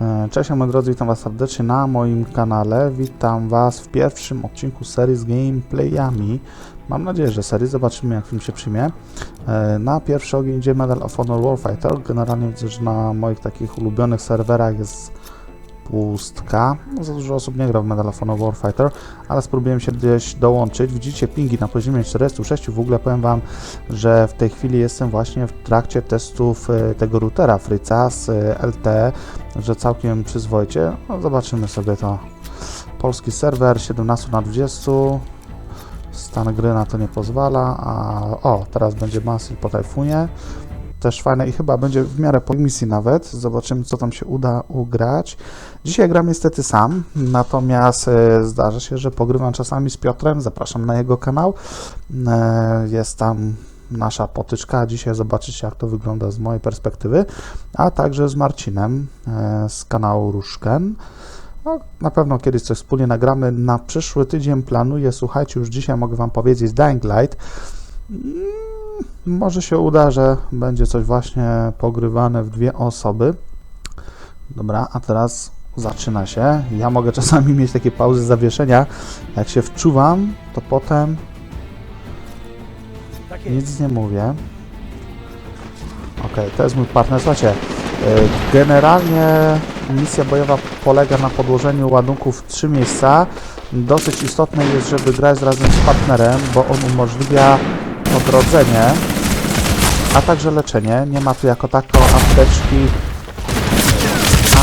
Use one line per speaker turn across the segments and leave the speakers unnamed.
E, Cześć moi drodzy, witam was serdecznie na moim kanale. Witam was w pierwszym odcinku serii z gameplayami. Mam nadzieję, że serii, zobaczymy jak film się przyjmie. E, Na pierwszy ogień idzie Medal of Honor Warfighter. Generalnie widzę, że na moich takich ulubionych serwerach jest pustka. No, za dużo osób nie gra w Medal of Honor Warfighter, ale spróbuję się gdzieś dołączyć. Widzicie pingi na poziomie 46. W ogóle powiem wam, że w tej chwili jestem właśnie w trakcie testów e, tego routera Fritza z LTE, że całkiem przyzwoicie. No, zobaczymy sobie to. Polski serwer 17 na 20. Stan gry na to nie pozwala, a o, teraz będzie Massive po Typhunie. Też fajne i chyba będzie w miarę po misji nawet. Zobaczymy, co tam się uda ugrać. Dzisiaj gram niestety sam, natomiast e, zdarza się, że pogrywam czasami z Piotrem. Zapraszam na jego kanał. E, jest tam nasza potyczka. Dzisiaj zobaczycie, jak to wygląda z mojej perspektywy, a także z Marcinem e, z kanału Różken. No, na pewno kiedyś coś wspólnie nagramy. Na przyszły tydzień planuję, słuchajcie, już dzisiaj mogę Wam powiedzieć, Dying Light. Może się uda, że będzie coś właśnie pogrywane w dwie osoby. Dobra, a teraz zaczyna się. Ja mogę czasami mieć takie pauzy zawieszenia. Jak się wczuwam, to potem
Tak
nic nie mówię. Okej, to jest mój partner. Słuchajcie, y, generalnie misja bojowa polega na podłożeniu ładunków w trzy miejsca. Dosyć istotne jest, żeby grać razem z partnerem, bo on umożliwia odrodzenie, a także leczenie. Nie ma tu jako tako apteczki.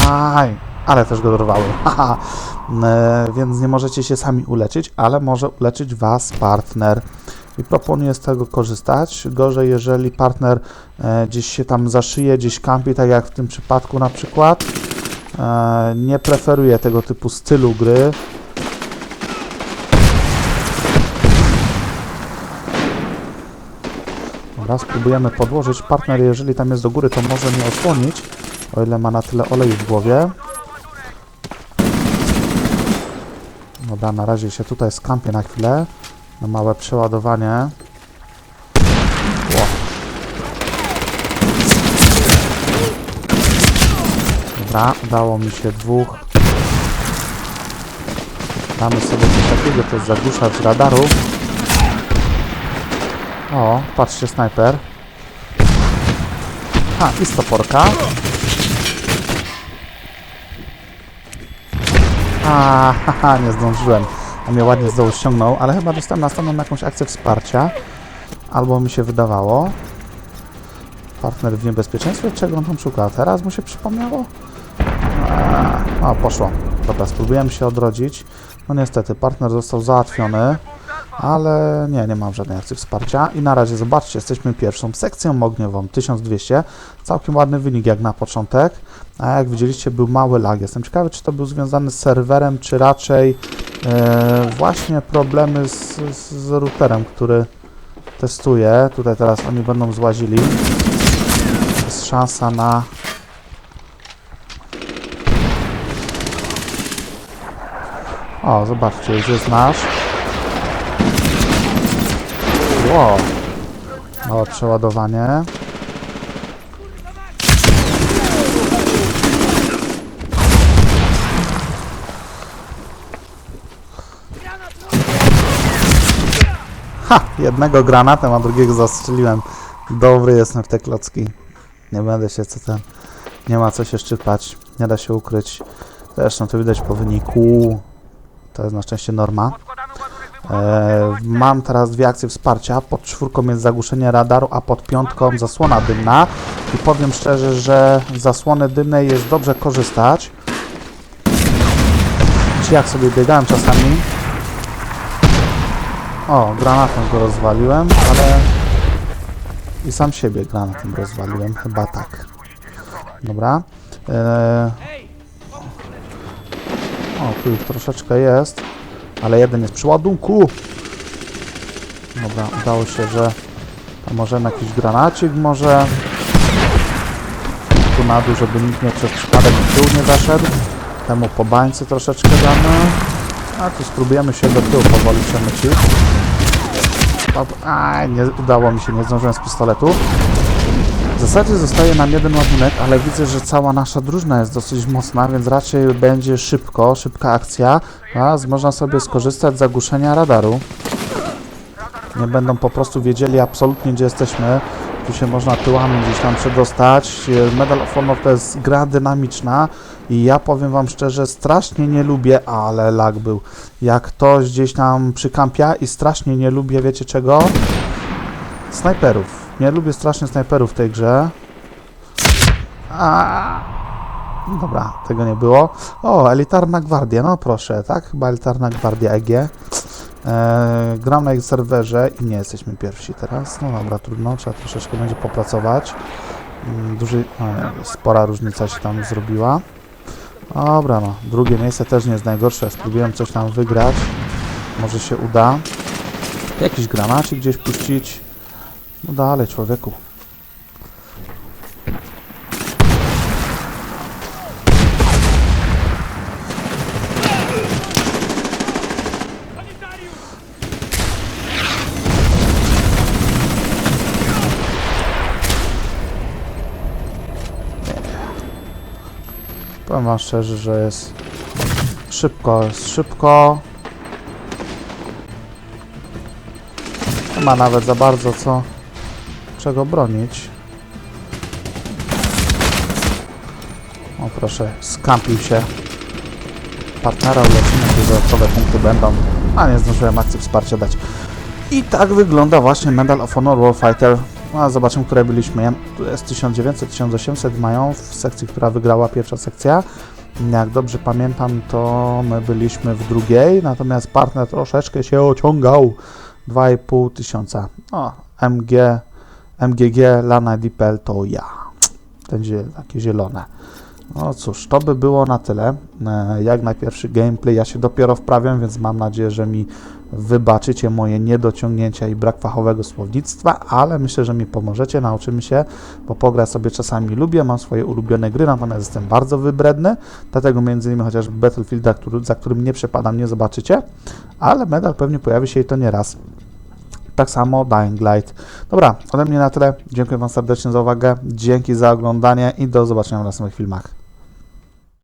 Aj, ale też go dorwały. E, Więc nie możecie się sami uleczyć, ale może uleczyć Was partner i proponuję z tego korzystać. Gorzej, jeżeli partner e, gdzieś się tam zaszyje, gdzieś kampi, tak jak w tym przypadku na przykład. E, nie preferuję tego typu stylu gry. Dobra, spróbujemy podłożyć. Partner, jeżeli tam jest do góry, to może mnie osłonić, o ile ma na tyle oleju w głowie. Dobra, na razie się tutaj skampię na chwilę na małe przeładowanie. Ło. Dobra, udało mi się dwóch. Damy sobie coś takiego, to jest zagłuszacz radaru. O, patrzcie, snajper. Ha, i stoporka. A, haha, nie zdążyłem. On mnie ładnie z ściągnął, ale chyba dostałem następną jakąś akcję wsparcia. Albo mi się wydawało. Partner w niebezpieczeństwie? Czego on tam szuka? Teraz mu się przypomniało? A, o, poszło. Dobra, spróbujemy się odrodzić. No niestety, partner został załatwiony. Ale nie, nie mam żadnej akcji wsparcia. I na razie, zobaczcie, jesteśmy pierwszą sekcją ogniową, 1200. Całkiem ładny wynik jak na początek. A jak widzieliście, był mały lag. Jestem ciekawy, czy to był związany z serwerem, czy raczej e, właśnie problemy z, z, z routerem, który testuję. Tutaj teraz oni będą złazili. Jest szansa na... O, zobaczcie, już jest nasz. Wow. Małe przeładowanie. Ha! Jednego granatem, a drugiego zastrzeliłem. Dobry jestem w te klocki. Nie będę się co ten... Nie ma co się szczypać. Nie da się ukryć. Zresztą to widać po wyniku. To jest na szczęście norma. E, mam teraz dwie akcje wsparcia. Pod czwórką jest zagłuszenie radaru, a pod piątką zasłona dymna. I powiem szczerze, że zasłony dymnej jest dobrze korzystać. Ci jak sobie biegałem czasami. O, granatem go rozwaliłem, ale... I sam siebie granatem rozwaliłem, chyba tak. Dobra. E, o, tu troszeczkę jest. Ale jeden jest przy ładunku. Dobra, udało się, że możemy jakiś granacik może. Tu na dół, żeby nikt nie przez przypadek w tył nie zaszedł. Temu po bańce troszeczkę damy. A tu spróbujemy się do tyłu powoli przemycić. Aj, nie udało mi się, nie zdążyłem z pistoletu. W zasadzie zostaje nam jeden ładunek, ale widzę, że cała nasza drużyna jest dosyć mocna, więc raczej będzie szybko, szybka akcja, a można sobie skorzystać z zagłuszenia radaru. Nie będą po prostu wiedzieli absolutnie, gdzie jesteśmy. Tu się można tyłami gdzieś tam przedostać. Medal of Honor to jest gra dynamiczna i ja powiem wam szczerze, strasznie nie lubię, ale lag był. Jak ktoś gdzieś tam przykampia i strasznie nie lubię, wiecie czego? Snajperów. Nie lubię strasznie snajperów w tej grze. A. Dobra, tego nie było. O, elitarna gwardia, no proszę, tak? Chyba elitarna gwardia EG. Eee, gram na ich serwerze i nie jesteśmy pierwsi teraz. No dobra, trudno, trzeba troszeczkę będzie popracować. Mm, Duży, spora różnica się tam zrobiła. Dobra, no, drugie miejsce też nie jest najgorsze. Spróbuję coś tam wygrać. Może się uda. Jakiś granacik gdzieś puścić. No dalej, człowieku. Powiem wam szczerze, że jest szybko, jest szybko. Nie ma nawet za bardzo co czego bronić. O proszę, skampił się. Partnera ulecimy, jakieś dodatkowe punkty będą. A nie zdążyłem akcji wsparcia dać. I tak wygląda właśnie Medal of Honor Warfighter. No, zobaczymy, które byliśmy. Tu jest 1900, 1800 mają w sekcji, która wygrała pierwsza sekcja. Jak dobrze pamiętam, to my byliśmy w drugiej, natomiast partner troszeczkę się ociągał. 2,5 tysiąca. O, MG, MGG, Lana Dipel to ja. Ten zie, takie zielone. No cóż, to by było na tyle. E, Jak na pierwszy gameplay, ja się dopiero wprawiam, więc mam nadzieję, że mi wybaczycie moje niedociągnięcia i brak fachowego słownictwa, ale myślę, że mi pomożecie, nauczymy się, bo pograć sobie czasami lubię, mam swoje ulubione gry, natomiast jestem bardzo wybredny, dlatego między innymi chociaż Battlefielda, który, za którym nie przepadam, nie zobaczycie, ale medal pewnie pojawi się i to nie raz. Tak samo Dying Light. Dobra, ode mnie na tyle. Dziękuję Wam serdecznie za uwagę. Dzięki za oglądanie i do zobaczenia w następnych filmach.